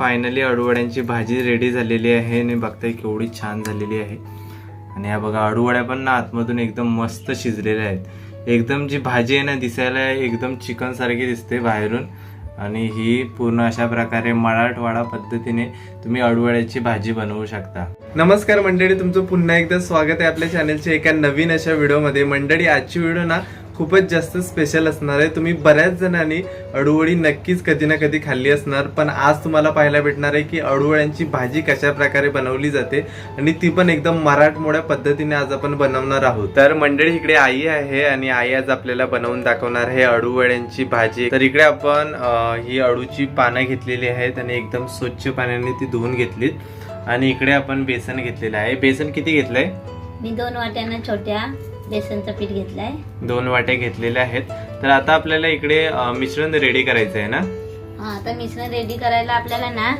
Finally अडूवड्यांची भाजी ready झालेली आहे आणि बघताय केवढी छान झालेली आहे. आणि ह्या बघा अडूवड्या पण ना आतमधून एकदम मस्त शिजलेल्या आहेत. एकदम जी भाजी आहे ना दिसायला एकदम चिकन सारखी दिसते बाहेरून. आणि ही पूर्ण अशा प्रकारे मराठवाडा पद्धतीने तुम्ही अडुवड्याची भाजी बनवू शकता. नमस्कार मंडळी तुमचं पुन्हा एकदा स्वागत आहे आपल्या चॅनलच्या एका नवीन अशा व्हिडिओमध्ये मंडळी आजची व्हिडिओ ना खूपच जास्त स्पेशल असणार आहे. तुम्ही बऱ्याच जणांनी अडूवळी नक्कीच कधी ना कधी खाल्ली असणार पण आज तुम्हाला पाहायला भेटणार आहे की अडुवळ्यांची भाजी कशा प्रकारे बनवली जाते आणि ती पण एकदम मराठमोळ्या पद्धतीने आज आपण बनवणार आहोत. तर मंडळी इकडे आई आहे आणि आई आज आपल्याला बनवून दाखवणार आहे अडूवड्यांची भाजी. तर इकडे आपण ही अडूची पानं घेतलेली आहेत आणि एकदम स्वच्छ पाण्याने ती धुवून घेतलीत. आणि इकडे आपण बेसन घेतलेलं आहे. बेसन किती घेतलंय? मी दोन वाट्यांना छोट्या बेसनचं पीठ घेतलंय. दोन वाट्या घेतलेल्या आहेत. तर आता आपल्याला इकडे मिश्रण रेडी करायचं आहे ना? हा आता मिश्रण रेडी करायला आपल्याला ना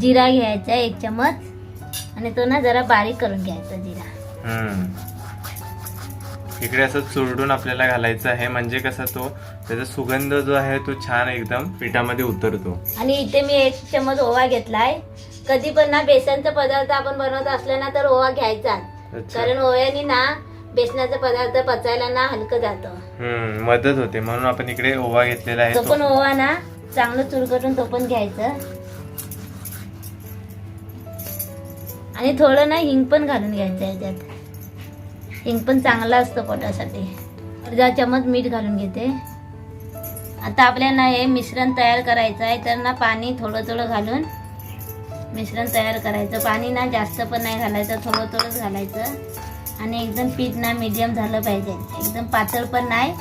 जिरा घ्यायचा एक चमच आणि तो ना जरा बारीक करून घ्यायचा जिरा. इकडे असं चुरडून आपल्याला घालायचं आहे. म्हणजे कसा तो त्याचा सुगंध जो आहे तो छान एकदम पिठामध्ये उतरतो. आणि इथे मी एक चमच ओवा घेतलाय. कधी पण ना बेसनचा पदार्थ आपण बनवत असला ना तर ओवा घ्यायचा. कारण ओव्याने ना बेसनाचा पदार्थ पचायला ना हलकं जातं. हम्म मदत होते. म्हणून आपण इकडे ओवा घेतलेला आहे तो पण तो- ओवा ना चांगलं चूर करून तो पण घ्यायचं. आणि थोडं ना हिंग पण घालून घ्यायचं याच्यात. हिंग पण चांगला असतो पोटासाठी. अर्धा चमच मीठ घालून घेते. आता आपल्याला हे मिश्रण तयार करायचं आहे तर ना पाणी थोडं थोडं घालून मिश्रण तयार करायचं. पाणी ना जास्त पण नाही घालायचं थोडं थोडंच घालायचं. आणि एकदम पीठ ना मीडियम झालं पाहिजे. एकदम पातळ पण नाही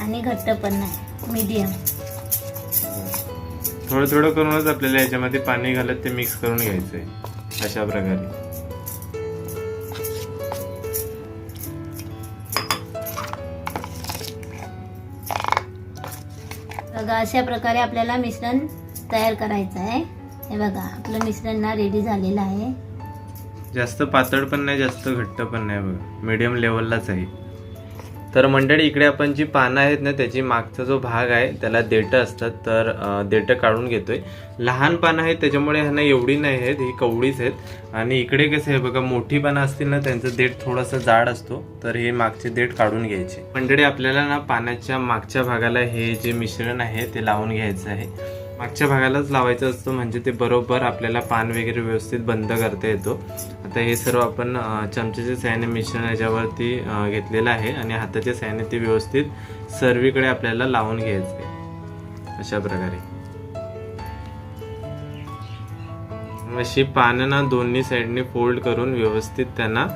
आणि घट्ट पण नाही. मीडियम थोडं थोडं करूनच आपल्याला याच्यामध्ये पाणी घालत ते मिक्स करून घ्यायचंय. अशा प्रकारे. बघा अशा प्रकारे आपल्याला मिश्रण तयार करायचं आहे. हे बघा आपलं मिश्रण ना रेडी झालेलं आहे. जास्त पातळ पण नाही जास्त घट्ट पण नाही बघा. मिडियम लेवललाच आहे. तर मंडळी इकडे आपण जी पानं आहेत ना त्याची मागचा जो भाग आहे त्याला देठं असतात. तर देटं देठं काढून घेतोय. लहान पानं आहेत त्याच्यामुळे ह्यांना एवढी नाही आहेत ही कवडीच आहेत. आणि इकडे कसं आहे बघा मोठी पानं असतील ना त्यांचं देठ थोडंसं जाड असतो. तर हे मागचे देठ काढून घ्यायचे. मंडळी आपल्याला ना पाण्याच्या मागच्या भागाला हे जे मिश्रण आहे ते लावून घ्यायचं आहे. मागच्या भागालाच लावायचं असतं म्हणजे ते बरोबर आपल्याला पान वगैरे व्यवस्थित बंद करता येतो. आता हे सर्व आपण अ, चमच्याच्या सहाय्याने मिश्रण याच्यावरती घेतलेलं आहे आणि हाताच्या सहाय्याने ते व्यवस्थित सर्वीकडे आपल्याला लावून घ्यायचं. आहे अशा प्रकारे. अशी पानं ना दोन्ही साईडने फोल्ड करून व्यवस्थित त्यांना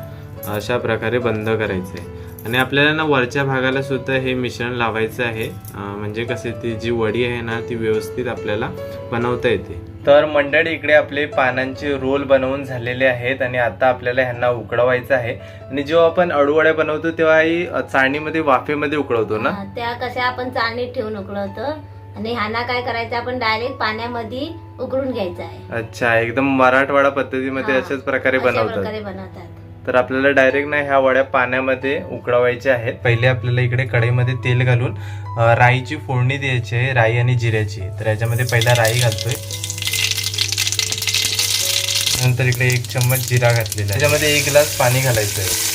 अशा प्रकारे बंद करायचं. आहे आणि आपल्याला ना वरच्या भागाला सुद्धा हे मिश्रण लावायचं आहे. म्हणजे कसे ती जी वडी आहे ना ती व्यवस्थित आपल्याला बनवता येते. तर मंडळी इकडे आपले पानांचे रोल बनवून झालेले आहेत आणि आता आपल्याला ह्यांना उकडवायचं आहे. आणि जेव्हा आपण अडूवड्या बनवतो तेव्हा ही अ, चाळणीमध्ये वाफेमध्ये उकळवतो ना? त्या कशा आपण चाळणीत ठेवून उकळवतो. आणि ह्याना काय करायचं आपण डायरेक्ट पाण्यामध्ये उकळून घ्यायचं आहे. अच्छा एकदम मराठवाडा पद्धतीमध्ये अशाच प्रकारे अशा बनवतात. प्रकारे बनवतात. तर आपल्याला डायरेक्ट ना ह्या वड्या पाण्यामध्ये उकळवायच्या आहेत. पहिले आपल्याला इकडे कढईमध्ये तेल घालून राईची फोडणी द्यायची आहे राई आणि जिऱ्याची. तर याच्यामध्ये पहिला राई घालतोय. नंतर इकडे एक चम्मच जिरा घातलेला त्याच्यामध्ये एक ग्लास पाणी घालायचं आहे.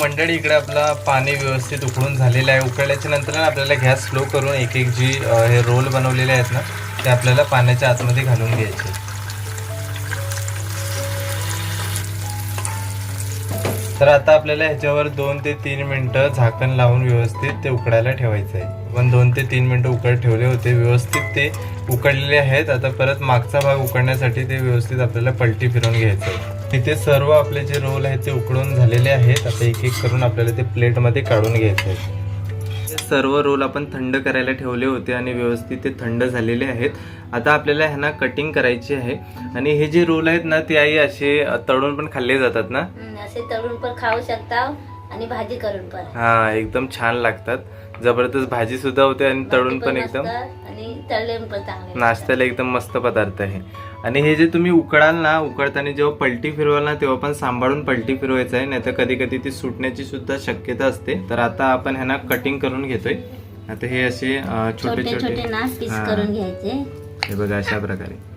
मंडळी इकडे आपला पाणी व्यवस्थित उकळून झालेलं आहे. उकळल्याच्या नंतर आपल्याला गॅस स्लो करून एक एक जी हे रोल बनवलेले आहेत ना ते आपल्याला पाण्याच्या आतमध्ये घालून घ्यायचे तर आता आपल्याला ह्याच्यावर दोन ते तीन मिनटं झाकण लावून व्यवस्थित ते उकडायला ठेवायचं आहे पण दोन ते तीन मिनटं उकड ठेवले होते व्यवस्थित ते उकडलेले आहेत. आता परत मागचा भाग उकडण्यासाठी ते व्यवस्थित आपल्याला पलटी फिरवून घ्यायचं आहे इथे सर्व आपले जे रोल आहेत ते उकडून झालेले आहेत. आता एक एक करून आपल्याला ते प्लेटमध्ये काढून घ्यायचं आहे सर्व रोल आपण थंड करायला ठेवले होते आणि व्यवस्थित ते थंड झालेले आहेत. आता आपल्याला ह्यांना कटिंग करायची आहे. आणि हे जे रोल आहेत ना ते आई असे तळून पण खाल्ले जातात ना? असे तळून पण खाऊ शकता. आणि भाजी करून पण. हा एकदम छान लागतात. जबरदस्त भाजी सुद्धा होते आणि तळून पण एकदम आणि तळले पण चांगले नाश्त्याला एकदम मस्त पदार्थ आहे. आणि हे जे तुम्ही उकडाल ना उकडताना जेव्हा पलटी फिरवाल ना तेव्हा पण सांभाळून पलटी फिरवायचं आहे. नाहीतर कधी कधी ती सुटण्याची सुद्धा शक्यता असते. तर आता आपण ह्यांना कटिंग करून घेतोय. आता हे असे छोटे छोटे छोटे घ्यायचे. हे बघा अशा प्रकारे.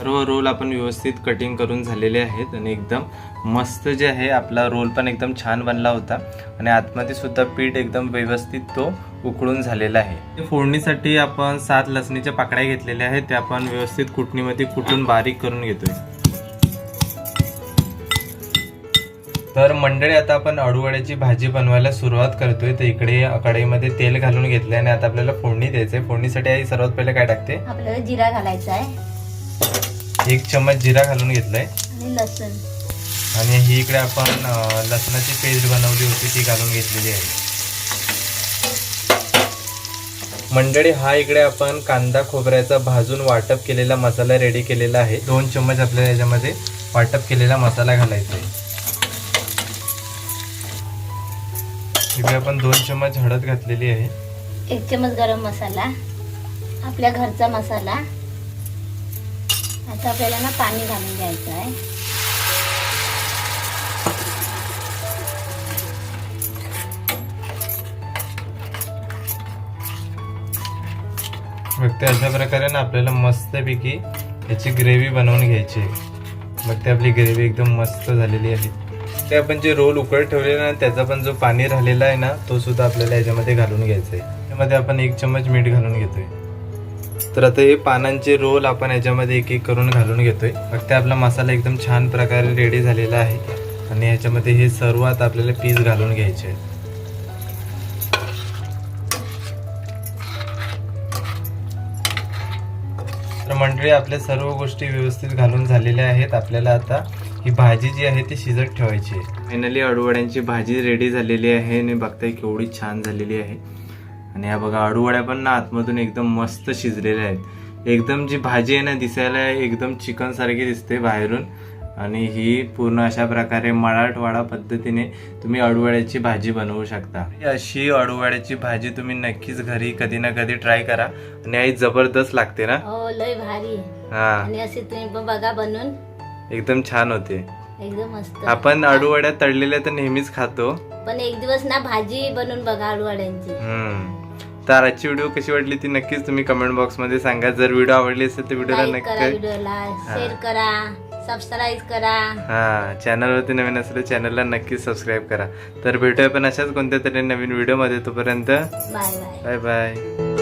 सर्व रोल आपण व्यवस्थित कटिंग करून झालेले आहेत आणि एकदम मस्त जे आहे आपला रोल पण एकदम छान बनला होता. आणि आतमध्ये सुद्धा पीठ एकदम व्यवस्थित तो उकळून झालेला आहे. फोडणीसाठी आपण सात लसणीच्या पाकड्या घेतलेल्या आहेत. त्या आपण व्यवस्थित कुटणीमध्ये कुटून बारीक करून घेतोय. तर मंडळी आता आपण अडूवड्याची भाजी बनवायला सुरुवात करतोय. तर इकडे कढईमध्ये तेल घालून घेतलंय आणि आता आपल्याला फोडणी द्यायचंय. फोडणीसाठी आई सर्वात पहिले काय टाकते? आपल्याला जिरा घालायचा आहे. एक चम्मच जिरा घालून घेतलाय. आणि लसूण. आणि ही इकडे आपण लसणाची पेस्ट बनवली होती ती घालून घेतलेली आहे. मंडळी हा इकडे आपण कांदा खोबऱ्याचा भाजून वाटप केलेला मसाला रेडी केलेला आहे. दोन चम्मच आपल्याला याच्यामध्ये वाटप केलेला मसाला घालायचा आहे. इकडे आपण दोन चम्मच हळद घातलेली आहे. एक चमच गरम मसाला आपल्या घरचा मसाला आता आपल्याला ना पाणी घालून घ्यायचं आहे. मग ते अशा प्रकारे ना आपल्याला मस्तपैकी याची ग्रेव्ही बनवून घ्यायची आहे. मग ते आपली ग्रेव्ही एकदम मस्त झालेली आहे. ते आपण जे रोल उकळत ठेवलेला ना त्याचा पण जो पाणी राहिलेला आहे ना तो सुद्धा आपल्याला याच्यामध्ये घालून घ्यायचा आहे. त्यामध्ये आपण एक चम्मच मीठ घालून घेतोय. तर आता हे पानांचे रोल आपण याच्यामध्ये एक एक करून घालून घेतोय. आहे फक्त आपला मसाला एकदम छान प्रकारे रेडी झालेला आहे. आणि याच्यामध्ये हे सर्व आता आपल्याला पीस घालून घ्यायचे आहेत. तर मंडळी आपल्या सर्व गोष्टी व्यवस्थित घालून झालेल्या आहेत. आपल्याला आता ही भाजी जी आहे ती शिजत ठेवायची आहे. फायनली अडवड्यांची भाजी रेडी झालेली आहे आणि बघताय केवढी छान झालेली आहे. आणि हा बघा अडूवड्या पण ना आतमधून एकदम मस्त शिजलेल्या आहेत. एकदम जी भाजी आहे ना दिसायला एकदम चिकन सारखी दिसते बाहेरून. आणि ही पूर्ण अशा प्रकारे मराठवाडा पद्धतीने तुम्ही अडूवड्याची भाजी बनवू शकता. अशी अडूवड्याची भाजी तुम्ही नक्कीच घरी कधी ना कधी ट्राय करा. आणि आई जबरदस्त लागते ना? हो लय भारी हा. आणि असे तुम्ही बघा बनवून. एकदम छान होते. एकदम मस्त. आपण अडूवड्या तळलेल्या तर नेहमीच खातो. पण एक दिवस ना भाजी बनवून बघा आलूवाड्यांची हम्म. तर आजची व्हिडिओ कशी वाटली ती नक्कीच तुम्ही कमेंट बॉक्समध्ये सांगा. जर व्हिडिओ आवडली असेल तर व्हिडिओला लाईक करा नक्की व्हिडिओला शेअर करा सबस्क्राईब करा. हा चॅनलवरती नवीन असेल तर चॅनलला नक्कीच सबस्क्राईब करा. तर भेटूया पण अशाच कोणत्या तरी नवीन व्हिडिओमध्ये तोपर्यंत. Bye bye bye bye